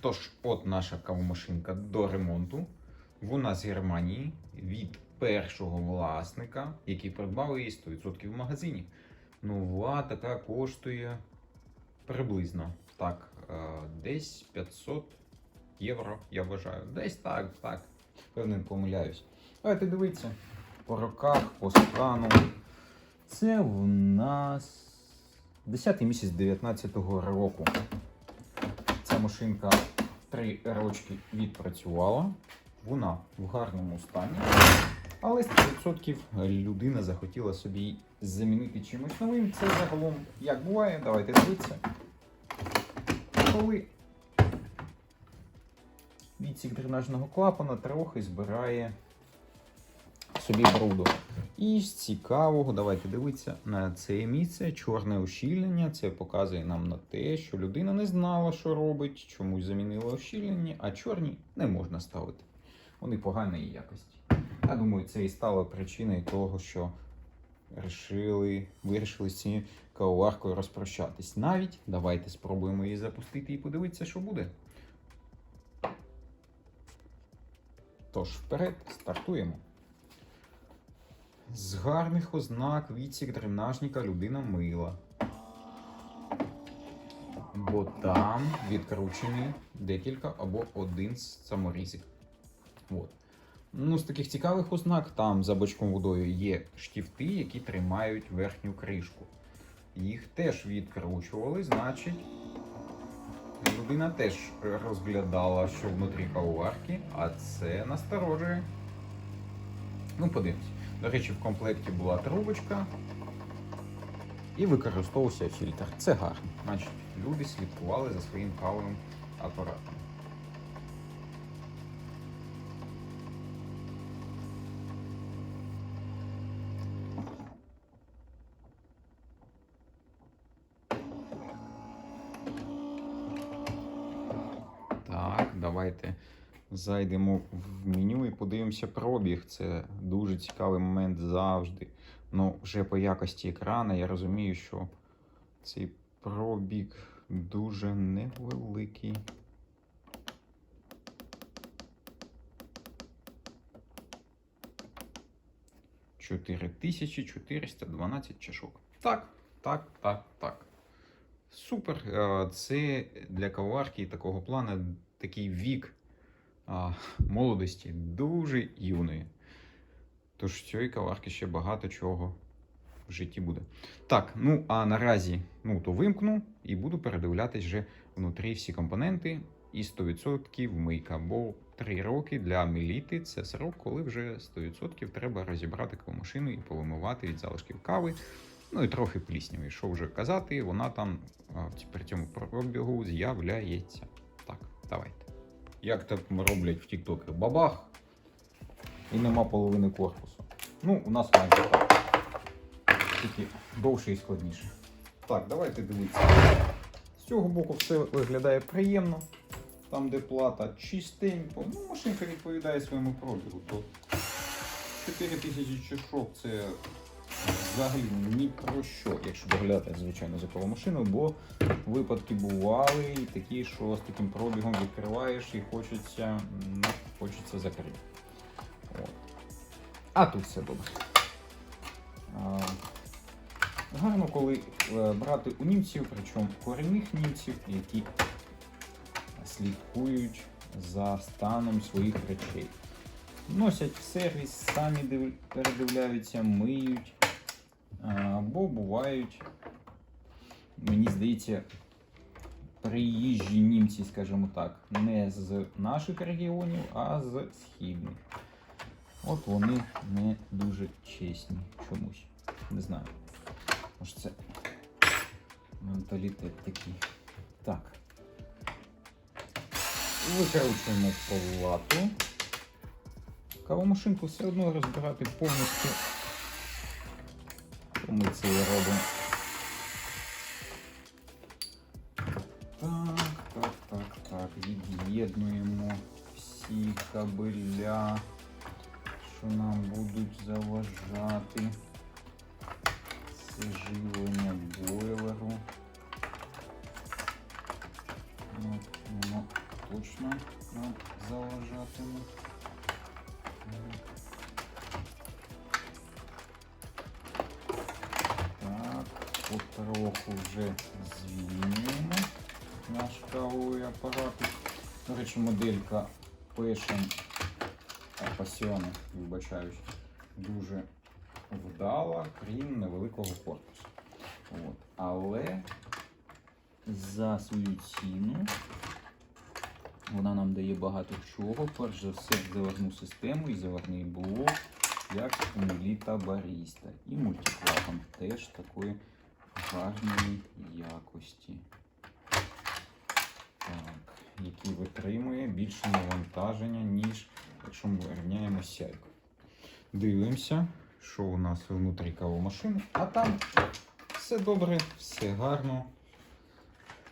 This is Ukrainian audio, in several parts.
Тож, от наша кавомашинка до ремонту. Вона з Германії від першого власника, який придбав її 100% в магазині. Нова така коштує приблизно так, е, десь 500 євро, я вважаю. Десь так, так. Певно, помиляюсь. Давайте дивитися. По роках, по стану. Це в нас 10 місяць 19-го року. Ця машинка три рочки відпрацювала. Вона в гарному стані. Але 100% людина захотіла собі замінити чимось новим. Це загалом як буває, давайте дивитися. Коли відсік дренажного клапана трохи збирає собі бруду. І з цікавого, давайте дивитися на це місце. Чорне ущільнення. Це показує нам на те, що людина не знала, що робить, чомусь замінила ущільнення, а чорні не можна ставити. Вони поганої якості. Я думаю, це і стало причиною того, що вирішили, вирішили з цією кавоваркою розпрощатись. Навіть давайте спробуємо її запустити і подивитися, що буде. Тож, вперед, стартуємо. З гарних ознак відсік дренажника людина мила. Бо там відкручені декілька або один саморізик. От. Ну, з таких цікавих ознак, там за бачком водою є штифти, які тримають верхню кришку. Їх теж відкручували, значить, людина теж розглядала, що внутрі кавоварки, а це насторожує. Ну, подивимось. До речі, в комплекті була трубочка і використовувався фільтр. Це гарно. Значить, люди слідкували за своїм кавовим апаратом. Так, давайте зайдемо в меню і подивимося пробіг. Це дуже цікавий момент завжди. Ну, вже по якості екрана я розумію, що цей пробіг дуже невеликий. Чотири тисячі 412 чашок. Так, так, так, так. Супер. Е, Це для каварки такого плану такий вік а, молодості дуже юної. Тож цієї каварки ще багато чого в житті буде. Так, ну а наразі ну, то вимкну і буду передивлятись вже внутрі всі компоненти і 100% мийка. Бо 3 роки для меліти це срок, коли вже 100% треба розібрати кавомашину і повимивати від залишків кави. Ну і трохи плісняві. Що вже казати, вона там при цьому пробігу з'являється. Так, давайте. Як так роблять в Тіктокі? Бабах! І нема половини корпусу. Ну, у нас майже так. Тільки довше і складніше. Так, давайте дивитися. З цього боку все виглядає приємно. Там, де плата, чистенько. Ну, машинка відповідає своєму пробігу. То 4000 чашок це взагалі ні про що, якщо доглядати, звичайно, за кавомашиною, бо випадки бували і такі, що з таким пробігом відкриваєш і хочеться, ну, хочеться закрити. От. А тут все добре. Гарно, коли е, брати у німців, причому корінних німців, які слідкують за станом своїх речей. Носять в сервіс, самі передивляються, миють. Або бувають, мені здається, приїжджі німці, скажімо так, не з наших регіонів, а з східних. От вони не дуже чесні чомусь. Не знаю. Може це менталітет такий. Так. Викручуємо плату. Кавомашинку все одно розбирати повністю. То ми це і робимо. Так, так, так, так. Від'єднуємо всі кабеля, що нам будуть заважати. Вже звільнюємо наш кавовий апарат. До речі, моделька Passion Passion, вибачаюсь, дуже вдала, крім невеликого корпусу. От. Але за свою ціну вона нам дає багато чого. Перш за все, заварну систему і заварний блок, як Меліта Баріста. І мультиклапан теж такої гарної якості. Так, який витримує більше навантаження, ніж якщо ми рівняємо сяйку. Дивимося, що у нас внутрі кавомашини, а там все добре, все гарно.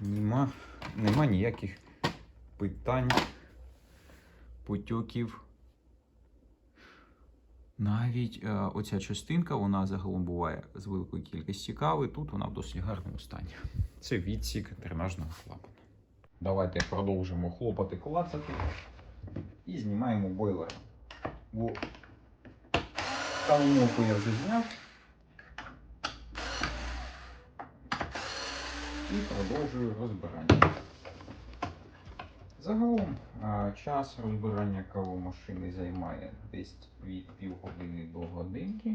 Нема, нема ніяких питань, потьоків. Навіть е, оця частинка, вона загалом буває з великої кількості кави. Тут вона в досить гарному стані. Це відсік дренажного клапана. Давайте продовжимо хлопати, клацати і знімаємо бойлер. Бо кавомолку я вже зняв. І продовжую розбирання. Загалом час розбирання кавомашини займає десь від півгодини до годинки.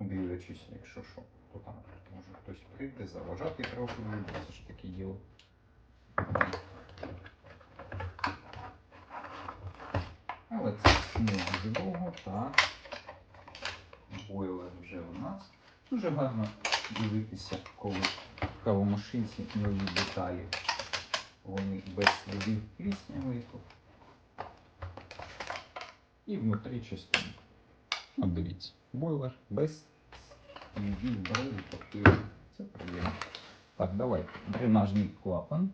Дивлячись, якщо що, то там може хтось прийде, заважати трохи буде, це ж таке діло. Але це не довго, так. Бойлер вже у нас. Дуже гарно дивитися, коли в кавомашинці нові деталі. Вони без слідів плісняви тут. І внутрі частинка. От дивіться, бойлер без слідів брови папіру. Це приємно. Так, давайте. Дренажний клапан.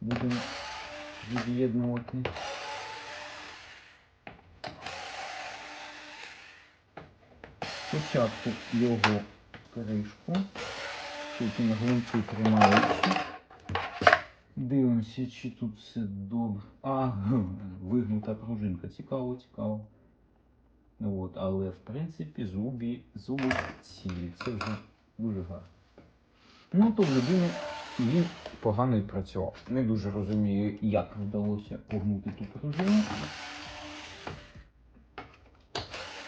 Будемо від'єднувати. Спочатку його кришку, потім гвинти тримаючи. Дивимося, чи тут все добре. А, вигнута пружинка. Цікаво, цікаво. От, але в принципі зубі, зуби цілі. Це вже дуже гарно. Ну, то в людини він погано відпрацював. Не дуже розумію, як вдалося погнути ту пружину.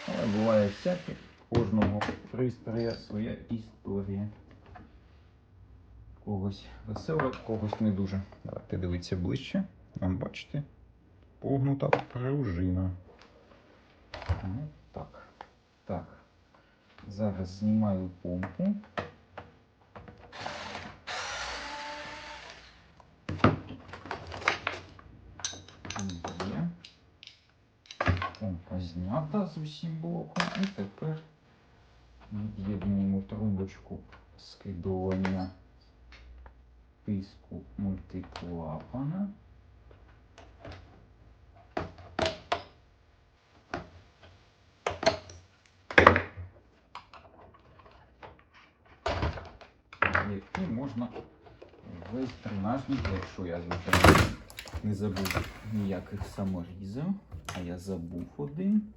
Але буває всяке. Кожного пристроя своя історія. Когось весела, когось не дуже. Давайте дивитися ближче. Вам бачите? Погнута пружина. Ну, так. Так. Зараз знімаю помпу. Помпа знята з усім блоком. І тепер від'єднуємо трубочку скидування тиску мультиклапана. Який можна весь тренажник, якщо я звичайно не забув ніяких саморізів, а я забув один.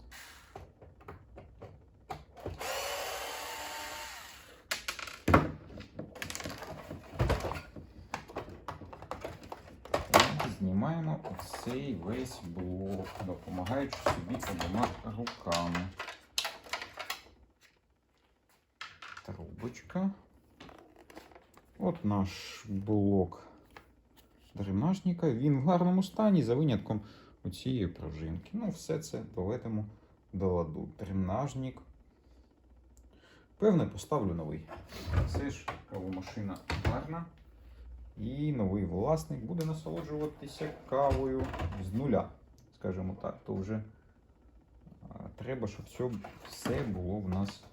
І Знімаємо цей весь блок, допомагаючи собі обома руками. Трубочка. От наш блок дренажника. Він в гарному стані за винятком оцієї пружинки. Ну, все це доведемо до ладу. Дренажник. Певне, поставлю новий. Це ж кавомашина гарна. І новий власник буде насолоджуватися кавою з нуля, скажімо так, то вже треба, щоб все, все було в нас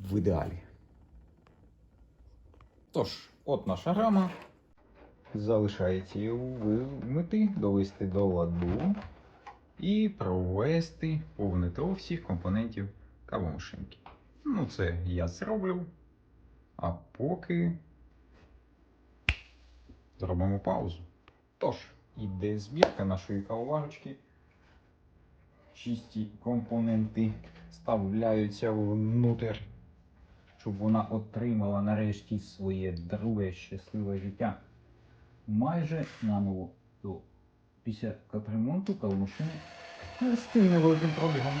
в ідеалі. Тож, от наша грама. Залишається її вимити, довести до ладу і провести повний тров всіх компонентів кавомашинки. Ну, це я зроблю. А поки зробимо паузу. Тож, іде збірка нашої кавоварочки. Чисті компоненти вставляються внутрь, щоб вона отримала нарешті своє друге щасливе життя. Майже наново до після капремонту кавомашини з тим невеликим пробігом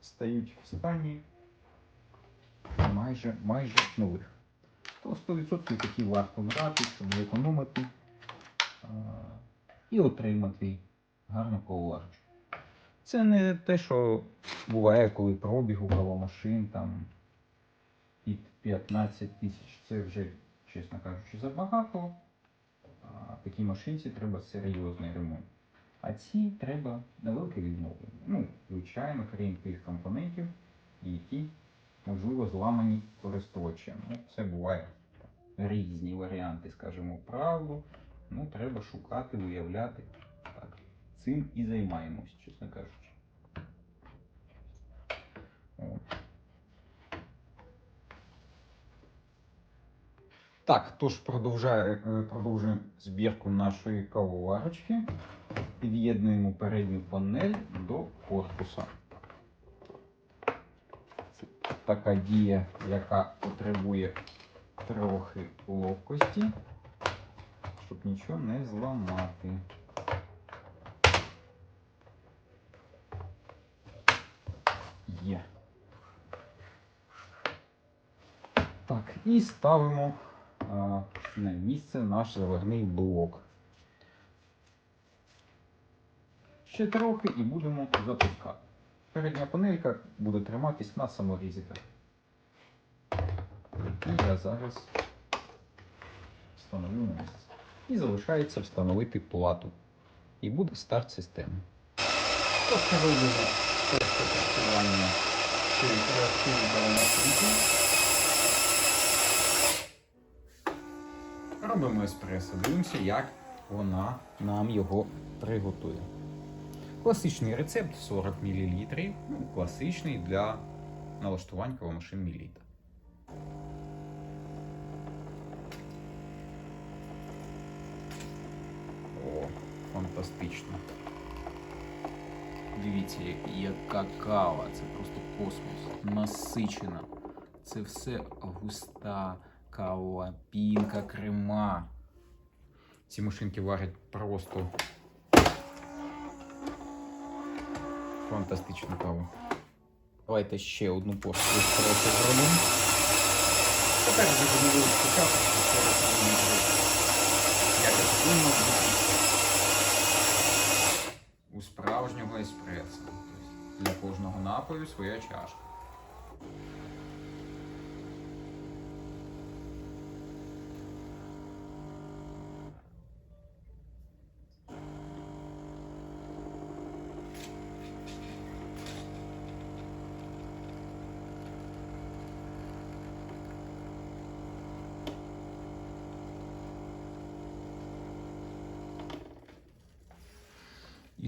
стають в стані майже, майже нових. То 100% такі варто брати, щоб економити і отримати гарну кавоварочку. Це не те, що буває, коли пробіг у кавомашин там під 15 тисяч. Це вже, чесно кажучи, забагато. Такій машинці треба серйозний ремонт. А ці треба невелике відновлення. Ну, звичайно, крім тих компонентів, які, можливо, зламані користувачем. Ну, це буває різні варіанти, скажімо, правду. Ну, треба шукати, виявляти. Так, цим і займаємось, чесно кажучи. Так, тож е, продовжуємо збірку нашої кавоварочки. Під'єднуємо передню панель до корпуса. Така дія, яка потребує трохи ловкості, щоб нічого не зламати. Є. Так, і ставимо а, на місце наш заварний блок. Ще трохи і будемо запускати. Передня панелька буде триматись на саморізиках. І я зараз встановлю на місце. І залишається встановити плату. І буде старт системи. Просто робимо перше тестування цієї реактивної машинки. Робимо еспресо. Дивимося, як вона нам його приготує. Класичний рецепт 40 мл. Ну, класичний для налаштувань кавомашин Міліта. О, фантастично. Дивіться, я- яка кава, це просто космос. Насичена. Це все густа кава, пінка, крема. Ці машинки варять просто Фантастичну каву. Давайте ще одну еспресо зробимо. Так вже будемо як якось бути у справжнього еспресо. Тобто Для кожного напою своя чашка.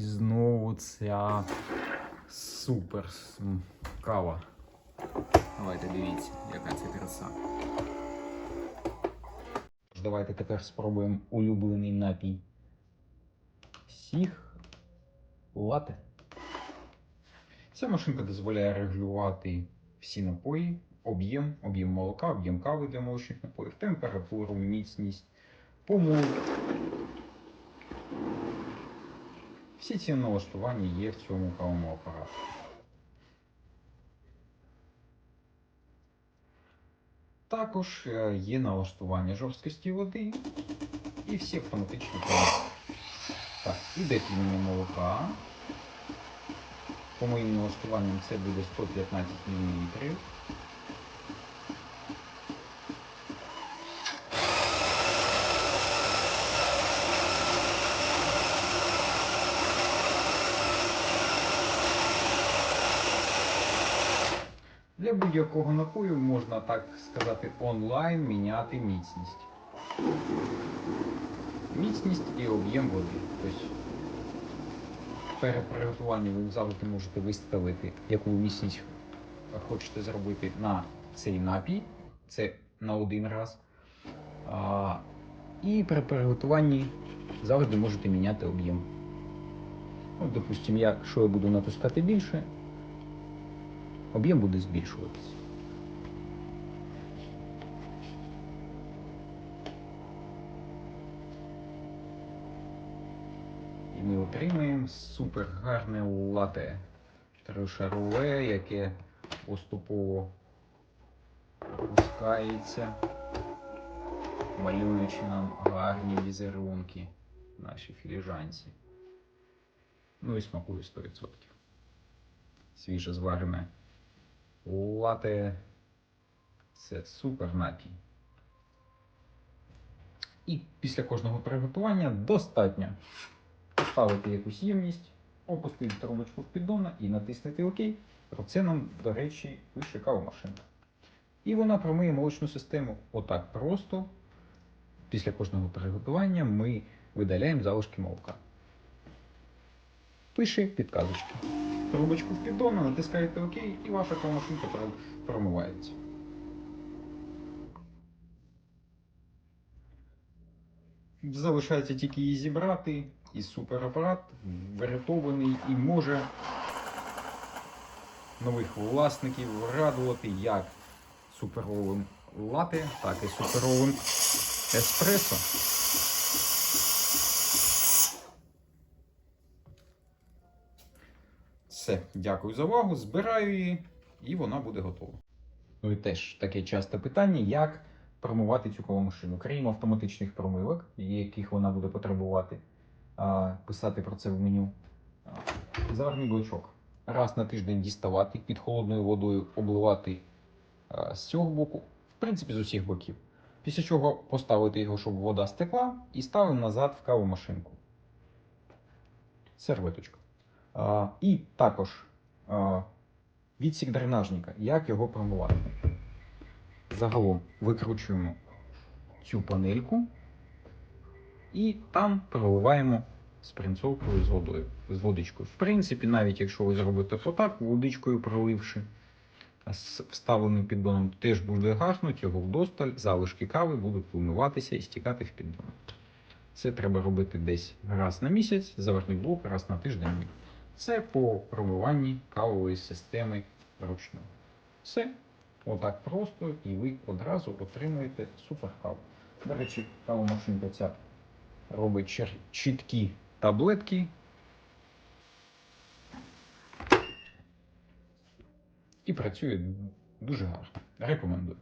І знову ця супер кава. Давайте дивіться, яка це краса. Давайте тепер спробуємо улюблений напій. Всіх лате. Ця машинка дозволяє регулювати всі напої, об'єм, об'єм молока, об'єм кави для молочних напоїв, температуру, міцність, помол. Всі ці налаштування є в цьому кавому апараті. Також е, є налаштування жорсткості води і всі автоматичні помилки. Так, іде пінення молока. По моїм налаштуванням це буде 115 мл. Для будь-якого напою можна так сказати онлайн міняти міцність. Міцність і об'єм води. Тобто перед приготуванням ви завжди можете виставити, яку міцність хочете зробити на цей напій, це на один раз. А, і при приготуванні завжди можете міняти об'єм. От, допустимо, якщо я буду натискати більше, об'єм буде збільшуватися. І ми отримаємо супер гарне лате тришарове, яке поступово опускається, малюючи нам гарні візерунки в нашій філіжанці. Ну і смакує 100%. Свіже зварене лате. Це супер напій. І після кожного приготування достатньо поставити якусь ємність, опустити трубочку в піддона і натиснути ОК. Про це нам, до речі, пише кавомашинка. І вона промиє молочну систему отак просто. Після кожного приготування ми видаляємо залишки молока. Пише підказочка. Трубочку в піддона, натискаєте ОК і ваша кавомашинка промивається. Залишається тільки її зібрати, і суперапарат врятований і може нових власників радувати як суперовим лате, так і суперовим еспресо. Все, дякую за увагу. Збираю її, і вона буде готова. Ну і теж таке часте питання, як промивати цю кавомашину. Крім автоматичних промивок, яких вона буде потребувати, писати про це в меню. Заварний блочок. Раз на тиждень діставати під холодною водою, обливати з цього боку, в принципі, з усіх боків. Після чого поставити його, щоб вода стекла, і ставимо назад в кавомашинку. Серветочка. І також відсік дренажника. Як його промивати? Загалом викручуємо цю панельку і там проливаємо спринцовкою з водою, з водичкою. В принципі, навіть якщо ви зробите отак, водичкою проливши з вставленим піддоном, теж буде гаснуть його вдосталь, залишки кави будуть вимиватися і стікати в піддон. Це треба робити десь раз на місяць, заварний блок раз на тиждень. Це по промиванні кавової системи вручну. Все. Отак просто, і ви одразу отримуєте супер каву. До речі, кавомашинка ця робить чіткі таблетки. І працює дуже гарно. Рекомендую.